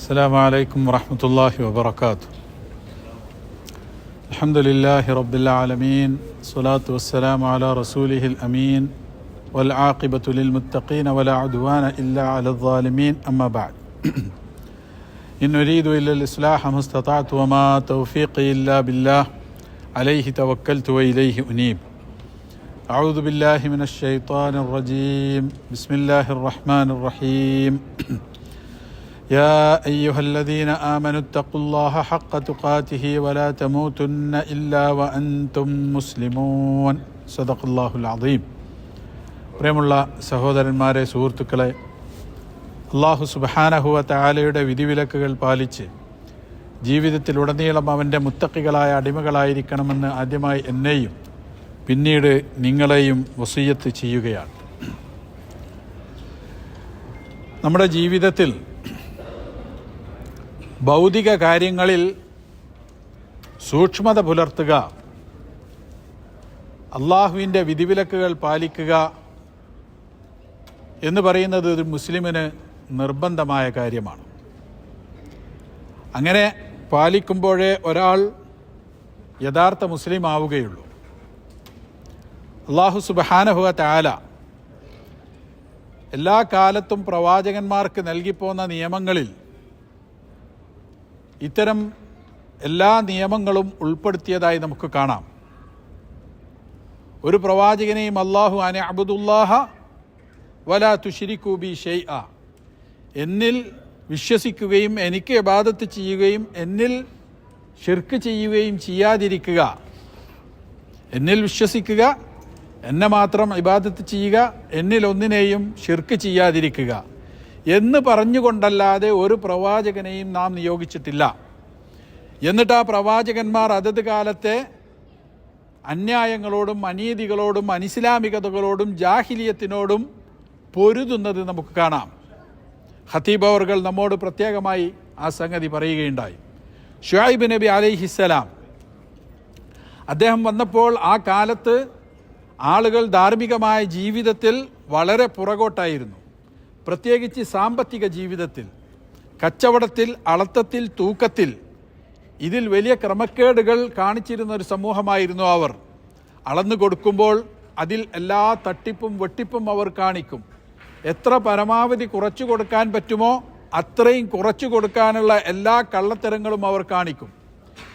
السلام عليكم ورحمة الله وبركاته. الحمد لله رب العالمين الصلاة والسلام على رسوله الأمين والعاقبة للمتقين ولا عدوان إلا على الظالمين أما بعد. إن أريد إلا الإصلاح ما استطعت وما توفيقي إلا بالله عليه توكلت وإليه أنيب. أعوذ بالله من الشيطان الرجيم. بسم الله الرحمن الرحيم. يا أيها الذين آمنوا اتقوا الله حق تقاته ولا تموتن إلا وأنتم مسلمون صدق الله العظيم പ്രിയമുള്ള സഹോദരന്മാരെ സുഹൃത്തുക്കളെ അള്ളാഹു സുബഹാനഹുവ താലയുടെ വിധിവിലക്കുകൾ പാലിച്ച് ജീവിതത്തിലുടനീളം അവൻ്റെ മുത്തക്കികളായ അടിമകളായിരിക്കണമെന്ന് ആദ്യമായി എന്നെയും പിന്നീട് നിങ്ങളെയും വസീയത്ത് ചെയ്യുകയാണ് നമ്മുടെ ജീവിതത്തിൽ ഭൗതിക കാര്യങ്ങളിൽ സൂക്ഷ്മത പുലർത്തുക അള്ളാഹുവിന്റെ വിധിവിലക്കുകൾ പാലിക്കുക എന്ന് പറയുന്നത് ഒരു മുസ്ലിമിന് നിർബന്ധമായ കാര്യമാണ്. അങ്ങനെ പാലിക്കുമ്പോഴേ ഒരാൾ യഥാർത്ഥ മുസ്ലിം ആവുകയുള്ളൂ. അള്ളാഹു സുബഹാനഹുവ താല എല്ലാ കാലത്തും പ്രവാചകന്മാർക്ക് നൽകിപ്പോന്ന നിയമങ്ങളിൽ ഇത്തരം എല്ലാ നിയമങ്ങളും ഉൾപ്പെടുത്തിയതായി നമുക്ക് കാണാം. ഒരു പ്രവാചകനെയും അള്ളാഹു അനെ അബുദുല്ലാഹ വല തുഷിരിക്കൂബി ഷെയ് ആ എന്നിൽ വിശ്വസിക്കുകയും എനിക്ക് ഇബാദത്ത് ചെയ്യുകയും എന്നിൽ ഷിർക്ക് ചെയ്യുകയും ചെയ്യാതിരിക്കുക. എന്നിൽ വിശ്വസിക്കുക എന്നെ മാത്രം ഇബാദത്ത് ചെയ്യുക എന്നിൽ ഒന്നിനെയും ഷിർക്ക് ചെയ്യാതിരിക്കുക. എന്ന് പറഞ്ഞുകൊണ്ടല്ലാതെ ഒരു പ്രവാചകനെയും നാം നിയോഗിച്ചിട്ടില്ല. എന്നിട്ട് ആ പ്രവാചകന്മാർ അതത് കാലത്തെ അന്യായങ്ങളോടും അനീതികളോടും അനിസ്ലാമികതകളോടും ജാഹിലിയത്തിനോടും പൊരുതുന്നത് നമുക്ക് കാണാം. ഹത്തീബ് അവർകൾ നമ്മോട് പ്രത്യേകമായി ആ സംഗതി പറയുകയുണ്ടായി. ഷുഹൈബ് നബി അലൈഹിസ്സലാം അദ്ദേഹം വന്നപ്പോൾ ആ കാലത്ത് ആളുകൾ ധാർമ്മികമായ ജീവിതത്തിൽ വളരെ പുറകോട്ടായിരുന്നു. പ്രത്യേകിച്ച് സാമ്പത്തിക ജീവിതത്തിൽ കച്ചവടത്തിൽ അളത്തത്തിൽ തൂക്കത്തിൽ ഇതിൽ വലിയ ക്രമക്കേടുകൾ കാണിച്ചിരുന്ന ഒരു സമൂഹമായിരുന്നു അവർ. അളന്നു കൊടുക്കുമ്പോൾ അതിൽ എല്ലാ തട്ടിപ്പും വെട്ടിപ്പും അവർ കാണിക്കും. എത്ര പരമാവധി കുറച്ചു കൊടുക്കാൻ പറ്റുമോ അത്രയും കുറച്ചു കൊടുക്കാനുള്ള എല്ലാ കള്ളത്തരങ്ങളും അവർ കാണിക്കും.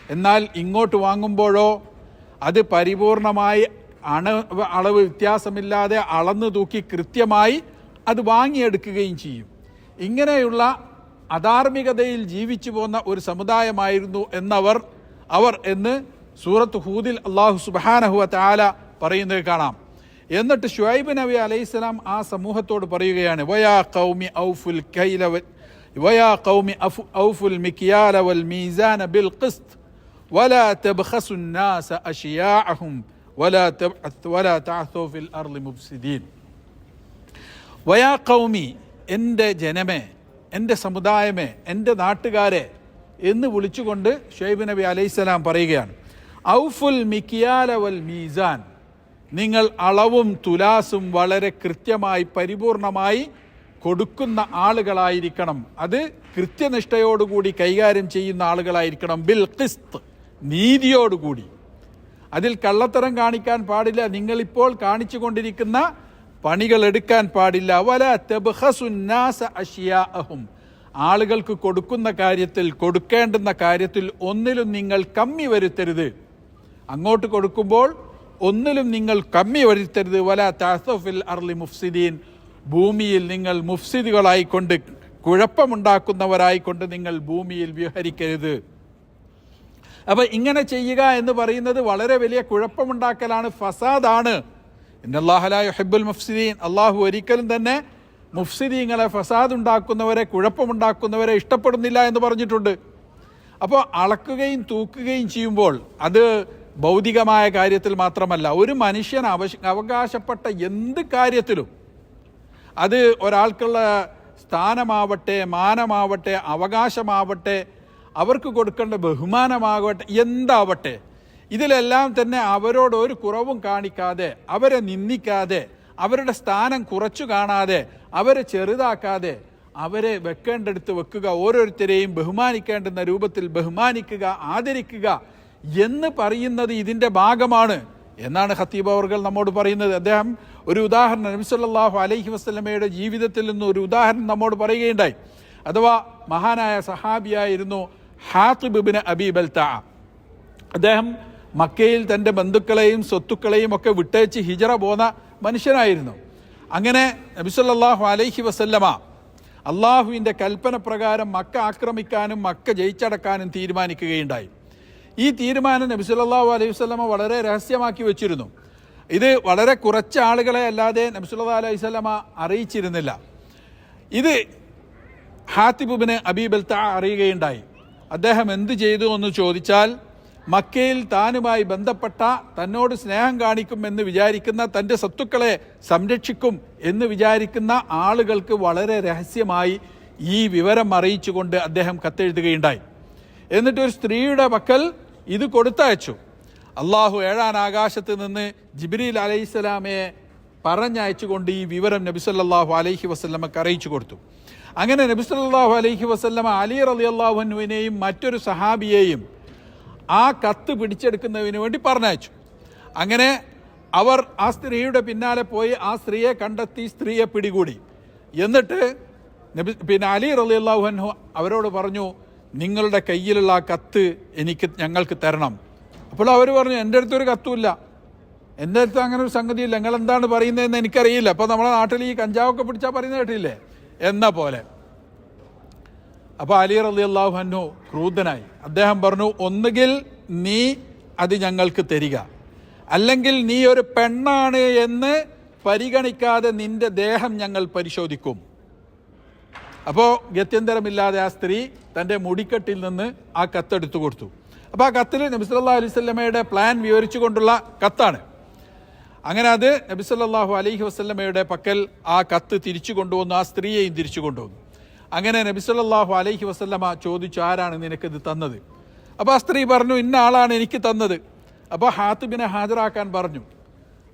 എന്നാൽ ഇങ്ങോട്ട് വാങ്ങുമ്പോഴോ അത് പരിപൂർണമായി അണ അളവ് വ്യത്യാസമില്ലാതെ അളന്നു തൂക്കി കൃത്യമായി അത് വാങ്ങിയെടുക്കുകയും ചെയ്യും. ഇങ്ങനെയുള്ള അധാർമികതയിൽ ജീവിച്ചു പോന്ന ഒരു സമുദായമായിരുന്നു എന്നവർ അവർ എന്ന് സൂറത്ത് ഹൂദിൽ അള്ളാഹു സുബാനഹുവ താല പറയുന്നത് കാണാം. എന്നിട്ട് ഷുഹൈബ് നബി അലൈഹിസ്സലാം ആ സമൂഹത്തോട് പറയുകയാണ് വയാ കൗമി ഔഫുൽ കൈല വയാ കൗമി ഔഫുൽ മിക്കിയാല വൽ മീസാന ബിൽ ഖിസ്ത് വലാ തബ്ഖസുൻ നാസ അഷിയാഅഹും വലാ തബ്അത്ത് വലാ തഅത്തു ഫിൽ അർളി മുഫ്സിദീൻ. വയാ കൗമി എന്റെ ജനമേ എന്റെ സമുദായമേ എന്റെ നാട്ടുകാരെ എന്ന് വിളിച്ചുകൊണ്ട് ഷെയ്ബ് നബി അലൈഹിസ്സലാം പറയുകയാണ്. ഔഫുൽ മിക്കിയാല വൽ മീസാൻ നിങ്ങൾ അളവും തുലാസും വളരെ കൃത്യമായി പരിപൂർണമായി കൊടുക്കുന്ന ആളുകളായിരിക്കണം. അത് കൃത്യനിഷ്ഠയോടുകൂടി കൈകാര്യം ചെയ്യുന്ന ആളുകളായിരിക്കണം. ബിൽ ഖിസ്ത് നീതിയോടുകൂടി. അതിൽ കള്ളത്തരം കാണിക്കാൻ പാടില്ല. നിങ്ങളിപ്പോൾ കാണിച്ചു കൊണ്ടിരിക്കുന്ന പണികൾ എടുക്കാൻ പാടില്ല. വല തെബ്ഹസുന്നാസ അഷിയാഅഹും. ആളുകൾക്ക് കൊടുക്കുന്ന കാര്യത്തിൽ കൊടുക്കേണ്ടുന്ന കാര്യത്തിൽ ഒന്നിലും നിങ്ങൾ കമ്മി വരുത്തരുത്. അങ്ങോട്ട് കൊടുക്കുമ്പോൾ ഒന്നിലും നിങ്ങൾ കമ്മി വരുത്തരുത്. വല താസഫിൽ അർലി മുഫ്സിദീൻ. ഭൂമിയിൽ നിങ്ങൾ മുഫ്സിദുകളായിക്കൊണ്ട് കുഴപ്പമുണ്ടാക്കുന്നവരായിക്കൊണ്ട് നിങ്ങൾ ഭൂമിയിൽ വിഹരിക്കരുത്. അപ്പോൾ ഇങ്ങനെ ചെയ്യുക എന്ന് പറയുന്നത് വളരെ വലിയ കുഴപ്പമുണ്ടാക്കലാണ് ഫസാദാണ്. ഹെബുൽ മുഫ്സിദീൻ. അള്ളാഹു ഒരിക്കലും തന്നെ മുഫ്സിദീങ്ങളെ ഫസാദ് ഉണ്ടാക്കുന്നവരെ കുഴപ്പമുണ്ടാക്കുന്നവരെ ഇഷ്ടപ്പെടുന്നില്ല എന്ന് പറഞ്ഞിട്ടുണ്ട്. അപ്പോൾ അളക്കുകയും തൂക്കുകയും ചെയ്യുമ്പോൾ അത് ഭൗതികമായ കാര്യത്തിൽ മാത്രമല്ല ഒരു മനുഷ്യൻ അവശ അവകാശപ്പെട്ട എന്ത് കാര്യത്തിലും അത് ഒരാൾക്കുള്ള സ്ഥാനമാവട്ടെ മാനമാവട്ടെ അവകാശമാവട്ടെ അവർക്ക് കൊടുക്കേണ്ട ബഹുമാനമാകട്ടെ എന്താവട്ടെ ഇതിലെല്ലാം തന്നെ അവരോട് ഒരു കുറവും കാണിക്കാതെ അവരെ നിന്ദിക്കാതെ അവരുടെ സ്ഥാനം കുറച്ചു കാണാതെ അവരെ ചെറുതാക്കാതെ അവരെ വെക്കേണ്ടടുത്ത് വെക്കുക ഓരോരുത്തരെയും ബഹുമാനിക്കേണ്ടുന്ന രൂപത്തിൽ ബഹുമാനിക്കുക ആദരിക്കുക എന്ന് പറയുന്നത് ഇതിന്റെ ഭാഗമാണ് എന്നാണ് ഖത്തീബ് അവർകൾ നമ്മോട് പറയുന്നത്. അദ്ദേഹം ഒരു ഉദാഹരണം നബിസല്ലാഹു അലൈഹി വസ്ലമയുടെ ജീവിതത്തിൽ നിന്ന് ഒരു ഉദാഹരണം നമ്മോട് പറയുകയുണ്ടായി. അഥവാ മഹാനായ സഹാബിയായിരുന്നു ഹാത്തിബിബിന് അബി അബീബൽ താ അദ്ദേഹം മക്കയിൽ തന്റെ ബന്ധുക്കളെയും സ്വത്തുക്കളെയും ഒക്കെ വിട്ടേച്ച് ഹിജറ പോന്ന മനുഷ്യനായിരുന്നു. അങ്ങനെ നബിസല്ലാഹു അലൈഹി വസല്ലമ അള്ളാഹുവിന്റെ കൽപ്പന പ്രകാരം മക്ക ആക്രമിക്കാനും മക്ക ജയിച്ചടക്കാനും തീരുമാനിക്കുകയുണ്ടായി. ഈ തീരുമാനം നബി സല്ലല്ലാഹു അലൈഹി വസ്ലമ വളരെ രഹസ്യമാക്കി വെച്ചിരുന്നു. ഇത് വളരെ കുറച്ച് ആളുകളെ അല്ലാതെ നബി സല്ലല്ലാഹു അലൈഹി വസല്ലമ അറിയിച്ചിരുന്നില്ല. ഇത് ഹാത്തിബുബിന് അബീബൽ താ അറിയുകയുണ്ടായി. അദ്ദേഹം എന്ത് ചെയ്തു എന്ന് ചോദിച്ചാൽ മക്കയിൽ താനുമായി ബന്ധപ്പെട്ട തന്നോട് സ്നേഹം കാണിക്കും എന്ന് വിചാരിക്കുന്ന തന്റെ സ്വത്തുക്കളെ സംരക്ഷിക്കും എന്ന് വിചാരിക്കുന്ന ആളുകൾക്ക് വളരെ രഹസ്യമായി ഈ വിവരം അറിയിച്ചുകൊണ്ട് അദ്ദേഹം കത്തെഴുതുകയുണ്ടായി. എന്നിട്ട് ഒരു സ്ത്രീയുടെ പക്കൽ ഇത് കൊടുത്തയച്ചു. അള്ളാഹു ഏഴാൻ ആകാശത്ത് നിന്ന് ജിബ്രീൽ അലൈഹിസ്സലാമയെ പറഞ്ഞയച്ചുകൊണ്ട് ഈ വിവരം നബിസല്ലാഹു അലൈഹി വസ്ലമക്ക് അറിയിച്ചു കൊടുത്തു. അങ്ങനെ നബിസല്ലാഹു അലൈഹി വസ്ലമ അലി റലി അള്ളാഹുനുവിനെയും മറ്റൊരു സഹാബിയെയും ആ കത്ത് പിടിച്ചെടുക്കുന്നതിന് വേണ്ടി പറഞ്ഞയച്ചു. അങ്ങനെ അവർ ആ സ്ത്രീയുടെ പിന്നാലെ പോയി ആ സ്ത്രീയെ കണ്ടെത്തി സ്ത്രീയെ പിടികൂടി. എന്നിട്ട് നബി പിന്നെ അലി റലി അള്ളാഹുഹു അവരോട് പറഞ്ഞു നിങ്ങളുടെ കയ്യിലുള്ള ആ കത്ത് എനിക്ക് ഞങ്ങൾക്ക് തരണം. അപ്പോൾ അവർ പറഞ്ഞു എന്റെ അടുത്തൊരു കത്തുമില്ല എന്റെ അടുത്ത് അങ്ങനെ ഒരു സംഗതിയില്ല. നിങ്ങൾ എന്താണ് പറയുന്നതെന്ന് എനിക്കറിയില്ല. അപ്പോൾ നമ്മുടെ നാട്ടിൽ ഈ കഞ്ചാവൊക്കെ പിടിച്ചാൽ പറയുന്നത് കേട്ടില്ലേ? എന്ന പോലെ. അപ്പോൾ അലി റലി അള്ളാഹു അന്നു ക്രൂദ്ധനായി അദ്ദേഹം പറഞ്ഞു ഒന്നുകിൽ നീ അത് ഞങ്ങൾക്ക് തരിക. അല്ലെങ്കിൽ നീ ഒരു പെണ്ണാണ് എന്ന് പരിഗണിക്കാതെ നിന്റെ ദേഹം ഞങ്ങൾ പരിശോധിക്കും. അപ്പോൾ ഗത്യന്തരമില്ലാതെ ആ സ്ത്രീ തന്റെ മുടിക്കെട്ടിൽ നിന്ന് ആ കത്തെടുത്തു കൊടുത്തു. അപ്പോൾ ആ കത്തിൽ അലൈഹി വസല്ലമയുടെ പ്ലാൻ വിവരിച്ചുകൊണ്ടുള്ള കത്താണ്. അങ്ങനെ അത് നബിസ്വല്ലാഹു അലൈഹി വസല്ലമയുടെ പക്കൽ ആ കത്ത് തിരിച്ചു കൊണ്ടുവന്നു ആ സ്ത്രീയെയും തിരിച്ചു കൊണ്ടുവന്നു. അങ്ങനെ നബി സല്ലല്ലാഹു അലൈഹി വസല്ലമ ചോദിച്ചു ആരാണ് നിനക്കിത് തന്നത്? അപ്പോൾ ആ സ്ത്രീ പറഞ്ഞു ഇന്ന ആളാണ് എനിക്ക് തന്നത്. അപ്പോൾ ഹാത്തിബിനെ ഹാജരാക്കാൻ പറഞ്ഞു.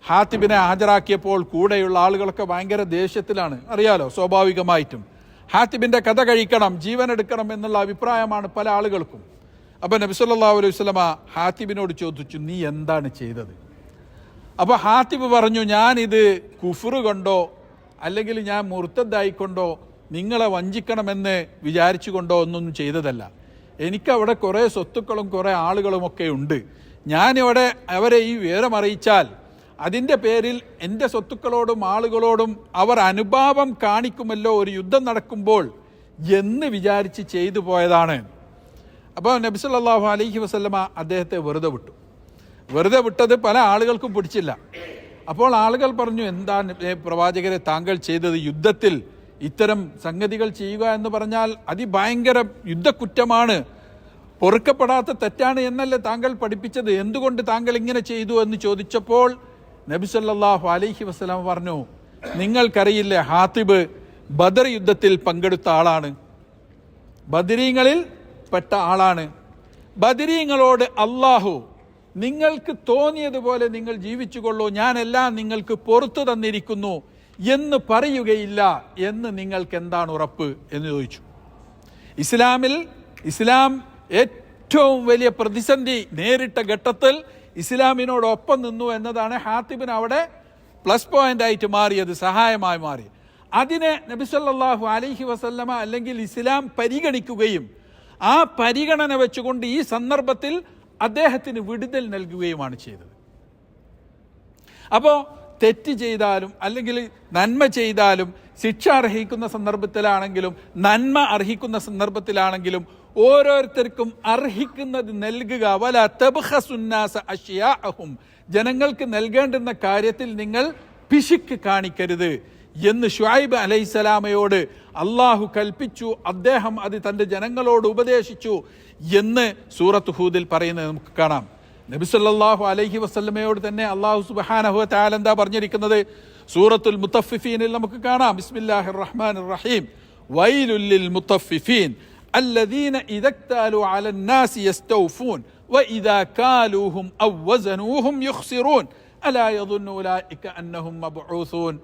ഹാത്തിബിനെ ഹാജരാക്കിയപ്പോൾ കൂടെയുള്ള ആളുകളൊക്കെ ഭയങ്കര ദേഷ്യത്തിലാണ്. അറിയാലോ സ്വാഭാവികമായിട്ടും. ഹാത്തിബിന്റെ കഥ കഴിക്കണം ജീവൻ എടുക്കണം എന്നുള്ള അഭിപ്രായമാണ് പല ആളുകൾക്കും. അപ്പോൾ നബി സല്ലല്ലാഹു അലൈഹി വസല്ലമ ഹാത്തിബിനോട് ചോദിച്ചു നീ എന്താണ് ചെയ്തത്? അപ്പോൾ ഹാത്തിബ് പറഞ്ഞു ഞാനിത് കുഫറ് കൊണ്ടോ അല്ലെങ്കിൽ ഞാൻ മുർത്തദ്ദായിക്കൊണ്ടോ നിങ്ങളെ വഞ്ചിക്കണമെന്ന് വിചാരിച്ചുകൊണ്ടോ ഒന്നും ചെയ്തതല്ല. എനിക്കവിടെ കുറേ സ്വത്തുക്കളും കുറേ ആളുകളുമൊക്കെ ഉണ്ട്. ഞാനിവിടെ അവരെ ഈ വിവരമറിയിച്ചാൽ അതിന്റെ പേരിൽ എന്റെ സ്വത്തുക്കളോടും ആളുകളോടും അവർ അനുഭാവം കാണിക്കുമല്ലോ ഒരു യുദ്ധം നടക്കുമ്പോൾ എന്ന് വിചാരിച്ച് ചെയ്തു പോയതാണ്. അപ്പോൾ നബി സല്ലല്ലാഹു അലൈഹി വസല്ലമ അദ്ദേഹത്തെ വെറുതെ വിട്ടു. വെറുതെ വിട്ടത് പല ആളുകൾക്കും പിടിച്ചില്ല. അപ്പോൾ ആളുകൾ പറഞ്ഞു എന്താണ് പ്രവാചകരെ താങ്കൾ ചെയ്തത് യുദ്ധത്തിൽ? ഇത്തരം സംഗതികൾ ചെയ്യുക എന്ന് പറഞ്ഞാൽ അതിഭയങ്കര യുദ്ധക്കുറ്റമാണ്. പൊറുക്കപ്പെടാത്ത തെറ്റാണ് എന്നല്ലേ താങ്കൾ പഠിപ്പിച്ചത്? എന്തുകൊണ്ട് താങ്കൾ ഇങ്ങനെ ചെയ്തു എന്ന് ചോദിച്ചപ്പോൾ നബിസല്ലാഹു അലൈഹി വസല്ലം പറഞ്ഞു നിങ്ങൾക്കറിയില്ലേ ഹാത്തിബ് ബദർ യുദ്ധത്തിൽ പങ്കെടുത്ത ആളാണ്. ബദരീങ്ങളിൽ പെട്ട ആളാണ്. ബദരീങ്ങളോട് അള്ളാഹു നിങ്ങൾക്ക് തോന്നിയതുപോലെ നിങ്ങൾ ജീവിച്ചുകൊള്ളൂ. ഞാനെല്ലാം നിങ്ങൾക്ക് പുറത്തു തന്നിരിക്കുന്നു. എന്ന് പറയുകയില്ല എന്ന് നിങ്ങൾക്ക് എന്താണ് ഉറപ്പ് എന്ന് ചോദിച്ചു. ഇസ്ലാമിൽ ഇസ്ലാം ഏറ്റവും വലിയ പ്രതിസന്ധി നേരിട്ട ഘട്ടത്തിൽ ഇസ്ലാമിനോടൊപ്പം നിന്നു എന്നതാണ് ഹാത്തിബിന് അവിടെ പ്ലസ് പോയിന്റ് ആയിട്ട് മാറിയത് സഹായമായി മാറി. അതിനെ നബിസല്ലാഹു അലഹി വസല്ലമ അല്ലെങ്കിൽ ഇസ്ലാം പരിഗണിക്കുകയും ആ പരിഗണന വെച്ചുകൊണ്ട് ഈ സന്ദർഭത്തിൽ അദ്ദേഹത്തിന് വിടുതൽ നൽകുകയുമാണ് ചെയ്തത്. അപ്പോൾ തെറ്റ് ചെയ്താലും അല്ലെങ്കിൽ നന്മ ചെയ്താലും ശിക്ഷ അർഹിക്കുന്ന സന്ദർഭത്തിലാണെങ്കിലും നന്മ അർഹിക്കുന്ന സന്ദർഭത്തിലാണെങ്കിലും ഓരോരുത്തർക്കും അർഹിക്കുന്നത് നൽകുക. വല തബ്ഹസുന്നാസ അഷ്യാഅഹും. ജനങ്ങൾക്ക് നൽകേണ്ടുന്ന കാര്യത്തിൽ നിങ്ങൾ പിശുക്ക് കാണിക്കരുത് എന്ന് ഷുഐബ് അലൈസലാമയോട് അള്ളാഹു കൽപ്പിച്ചു അദ്ദേഹം അത് തന്റെ ജനങ്ങളോട് ഉപദേശിച്ചു എന്ന് സൂറത്ത് ഹൂദിൽ പറയുന്നത് നമുക്ക് കാണാം. നബി സല്ലല്ലാഹു അലൈഹി വസല്ലമയോട് തന്നെ അള്ളാഹു സുബ്ഹാനഹു വ തആല എന്താ പറഞ്ഞിരിക്കുന്നത് സൂറത്തുൽ മുത്തഫിഫീനിൽ നമുക്ക് കാണാം ബിസ്മില്ലാഹിർ റഹ്മാനിർ റഹീം വൈലുൽ ലിൽ മുത്തഫിഫീൻ الذين إذا اكتالوا على الناس يستوفون وإذا كالوهم أو وزنوهم يخسرون ألا يظن أولئك أنهم مبعوثون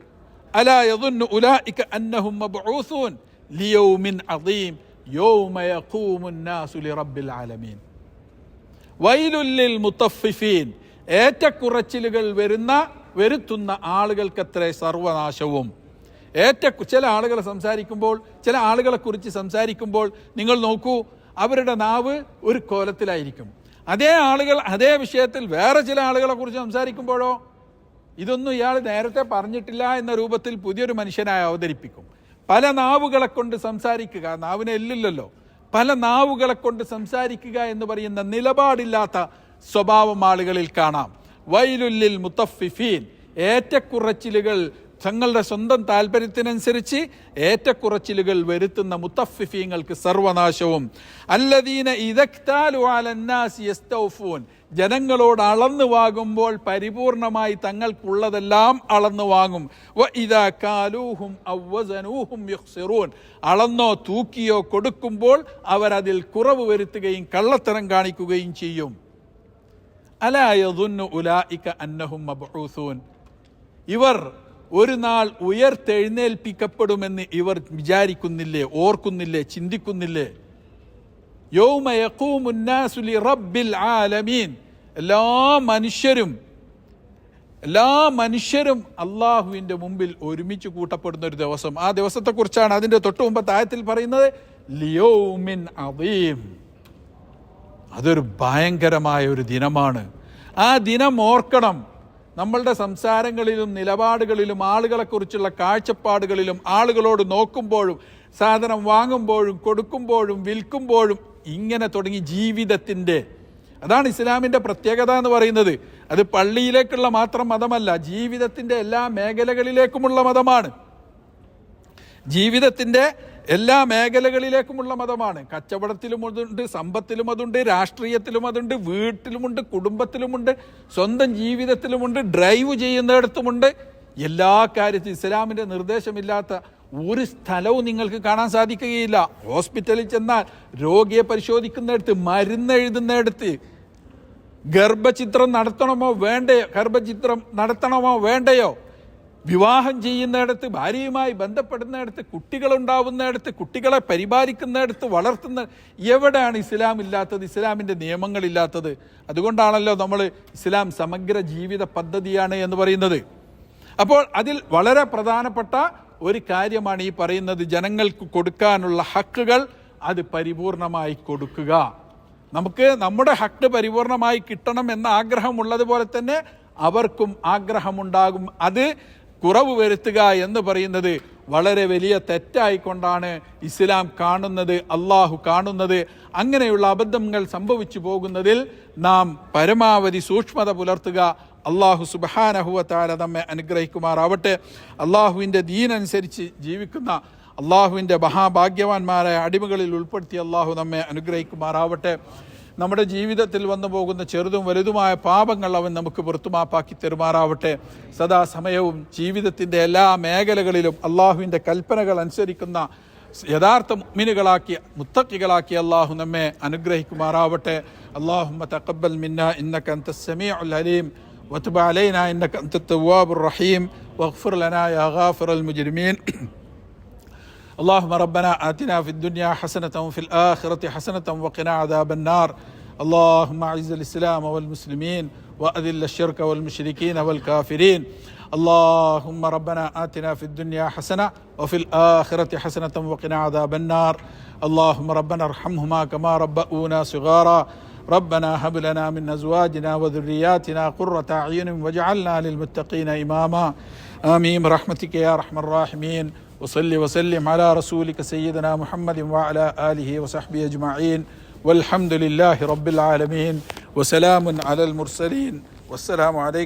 ألا يظن أولئك أنهم مبعوثون ലിയൗമിൻ അദീം യൗമ യഖൂമുൻ നാസു ലിറബ്ബിൽ ആലമീൻ വൈലുല്ലിൽ മുത്തഫിഫീൻ. ഏറ്റക്കുറച്ചിലുകൾ വരുന്ന വരുത്തുന്ന ആളുകൾക്കത്രേ സർവനാശവും. ഏറ്റ ചില ആളുകൾ സംസാരിക്കുമ്പോൾ ചില ആളുകളെ കുറിച്ച് സംസാരിക്കുമ്പോൾ നിങ്ങൾ നോക്കൂ അവരുടെ നാവ് ഒരു കോലത്തിലായിരിക്കും. അതേ ആളുകൾ അതേ വിഷയത്തിൽ വേറെ ചില ആളുകളെ കുറിച്ച് സംസാരിക്കുമ്പോഴോ ഇതൊന്നും ഇയാൾ നേരത്തെ പറഞ്ഞിട്ടില്ല എന്ന രൂപത്തിൽ പുതിയൊരു മനുഷ്യനായി അവതരിപ്പിക്കും. പല നാവുകളെ കൊണ്ട് സംസാരിക്കുക നാവിനെ എല്ലില്ലല്ലോ. പല നാവുകളെ കൊണ്ട് സംസാരിക്കുക എന്ന് പറയുന്ന നിലപാടില്ലാത്ത സ്വഭാവം ആളുകളിൽ കാണാം. വൈലുല്ലിൽ മുത്തഫിഫീൻ ഏറ്റക്കുറച്ചിലുകൾ തങ്ങളുടെ സ്വന്തം താല്പര്യത്തിനനുസരിച്ച് ഏറ്റക്കുറച്ചിലുകൾ വരുത്തുന്ന മുത്തഫിഫീങ്ങൾക്ക് സർവനാശവും. അല്ലദീന ഇദക്താലു അലന്നാസി യസ്തൗഫൂൻ. ജനങ്ങളോട് അളന്നു വാങ്ങുമ്പോൾ പരിപൂർണമായി തങ്ങൾക്കുള്ളതെല്ലാം അളന്നു വാങ്ങും. ഇതാ കാലൂഹും അവസനൂഹും അളന്നോ തൂക്കിയോ കൊടുക്കുമ്പോൾ അവരതിൽ കുറവ് വരുത്തുകയും കള്ളത്തരം കാണിക്കുകയും ചെയ്യും. അലാ ഉലാ ഉലായിക അന്നഹും ഇവർ ഒരു നാൾ ഉയർത്തെഴുന്നേൽപ്പിക്കപ്പെടുമെന്ന് ഇവർ വിചാരിക്കുന്നില്ലേ ഓർക്കുന്നില്ലേ ചിന്തിക്കുന്നില്ലേ? യൗമ റബ്ബിൽ ആലമീൻ. എല്ലാ മനുഷ്യരും എല്ലാ മനുഷ്യരും അള്ളാഹുവിന്റെ മുമ്പിൽ ഒരുമിച്ച് കൂട്ടപ്പെടുന്ന ഒരു ദിവസം. ആ ദിവസത്തെക്കുറിച്ചാണ് അതിന്റെ തൊട്ട് മുമ്പ് താഴത്തിൽ പറയുന്നത്. ലിയോമിൻ അവീം അതൊരു ഭയങ്കരമായ ഒരു ദിനമാണ്. ആ ദിനം ഓർക്കണം. നമ്മളുടെ സംസാരങ്ങളിലും നിലപാടുകളിലും ആളുകളെക്കുറിച്ചുള്ള കാഴ്ചപ്പാടുകളിലും ആളുകളോട് നോക്കുമ്പോഴും സാധനം വാങ്ങുമ്പോഴും കൊടുക്കുമ്പോഴും വിൽക്കുമ്പോഴും ഇങ്ങനെ തുടങ്ങി ജീവിതത്തിന്റെ. അതാണ് ഇസ്ലാമിന്റെ പ്രത്യേകത എന്ന് പറയുന്നത്. അത് പള്ളിയിലേക്കുള്ള മാത്രം മതമല്ല ജീവിതത്തിന്റെ എല്ലാ മേഖലകളിലേക്കുമുള്ള മതമാണ്. ജീവിതത്തിന്റെ എല്ലാ മേഖലകളിലേക്കുമുള്ള മതമാണ്. കച്ചവടത്തിലും അതുണ്ട് സമ്പത്തിലും അതുണ്ട് രാഷ്ട്രീയത്തിലും അതുണ്ട് വീട്ടിലുമുണ്ട് കുടുംബത്തിലുമുണ്ട് സ്വന്തം ജീവിതത്തിലുമുണ്ട് ഡ്രൈവ് ചെയ്യുന്നിടത്തുമുണ്ട്. എല്ലാ കാര്യത്തിലും ഇസ്ലാമിന്റെ നിർദ്ദേശമില്ലാത്ത ഒരു സ്ഥലവും നിങ്ങൾക്ക് കാണാൻ സാധിക്കുകയില്ല. ഹോസ്പിറ്റലിൽ ചെന്നാൽ രോഗിയെ പരിശോധിക്കുന്നിടത്ത് മരുന്ന് എഴുതുന്നിടത്ത് ഗർഭചിത്രം നടത്തണമോ വേണ്ടയോ? ഗർഭചിത്രം നടത്തണമോ വേണ്ടയോ? വിവാഹം ചെയ്യുന്നിടത്ത് ഭാര്യയുമായി ബന്ധപ്പെടുന്നിടത്ത് കുട്ടികളുണ്ടാവുന്നിടത്ത് കുട്ടികളെ പരിപാലിക്കുന്നിടത്ത് വളർത്തുന്ന എവിടെയാണ് ഇസ്ലാം ഇല്ലാത്തത് ഇസ്ലാമിന്റെ നിയമങ്ങളില്ലാത്തത് അതുകൊണ്ടാണല്ലോ നമ്മൾ ഇസ്ലാം സമഗ്ര ജീവിത പദ്ധതിയാണ് എന്ന് പറയുന്നത്. അപ്പോൾ അതിൽ വളരെ പ്രധാനപ്പെട്ട ഒരു കാര്യമാണ് ഈ പറയുന്നത് ജനങ്ങൾക്ക് കൊടുക്കാനുള്ള ഹക്കുകൾ അത് പരിപൂർണമായി കൊടുക്കുക. നമുക്ക് നമ്മുടെ ഹക്ക് പരിപൂർണമായി കിട്ടണം എന്ന ആഗ്രഹമുള്ളതുപോലെ തന്നെ അവർക്കും ആഗ്രഹമുണ്ടാകും. അത് കുറവ് വരുത്തുക എന്ന് പറയുന്നത് വളരെ വലിയ തെറ്റായിക്കൊണ്ടാണ് ഇസ്ലാം കാണുന്നത് അള്ളാഹു കാണുന്നത്. അങ്ങനെയുള്ള അബദ്ധങ്ങൾ സംഭവിച്ചു പോകുന്നതിൽ നാം പരമാവധി സൂക്ഷ്മത പുലർത്തുക. അള്ളാഹു സുബഹാനഹുവത്താല നമ്മെ അനുഗ്രഹിക്കുമാറാവട്ടെ. അള്ളാഹുവിന്റെ ദീനനുസരിച്ച് ജീവിക്കുന്ന അള്ളാഹുവിന്റെ മഹാഭാഗ്യവാന്മാരായ അടിമകളിൽ ഉൾപ്പെടുത്തി അള്ളാഹു നമ്മെ അനുഗ്രഹിക്കുമാറാവട്ടെ. നമ്മുടെ ജീവിതത്തിൽ വന്നു പോകുന്ന ചെറുതും വലുതുമായ പാപങ്ങൾ അവൻ നമുക്ക് പുറത്തുമാപ്പാക്കി തെരുമാറാവട്ടെ സദാസമയവും ജീവിതത്തിൻ്റെ എല്ലാ മേഖലകളിലും അള്ളാഹുവിൻ്റെ കൽപ്പനകൾ അനുസരിക്കുന്ന യഥാർത്ഥ മുഅ്മിനുകളാക്കി മുത്തക്കികളാക്കി അള്ളാഹു നമ്മെ അനുഗ്രഹിക്കുമാറാവട്ടെ അള്ളാഹുമ്മ തഖബ്ബൽ മിന്ന ഇന്നക അൻത സമീഉൽ അലീം وتب علينا انك انت التواب الرحيم واغفر لنا يا غافر المجرمين اللهم ربنا آتنا في الدنيا حسنة وفي الآخرة حسنة وقنا عذاب النار. اللهم أعز الإسلام والمسلمين وأذل الشرك والمشركين والكافرين. اللهم ربنا آتنا في الدنيا حسنة وفي الآخرة حسنة وقنا عذاب النار. اللهم ربنا ارحمهما كما ربؤونا صغارا. ربنا هب لنا من أزواجنا وذرياتنا قرة أعين واجعلنا للمتقين إماما. آمين. برحمتك يا أرحم الراحمين. وصل وسلم على رسولك سيدنا محمد وعلى آله وصحبه أجمعين والحمد لله رب العالمين وسلام على المرسلين والسلام عليكم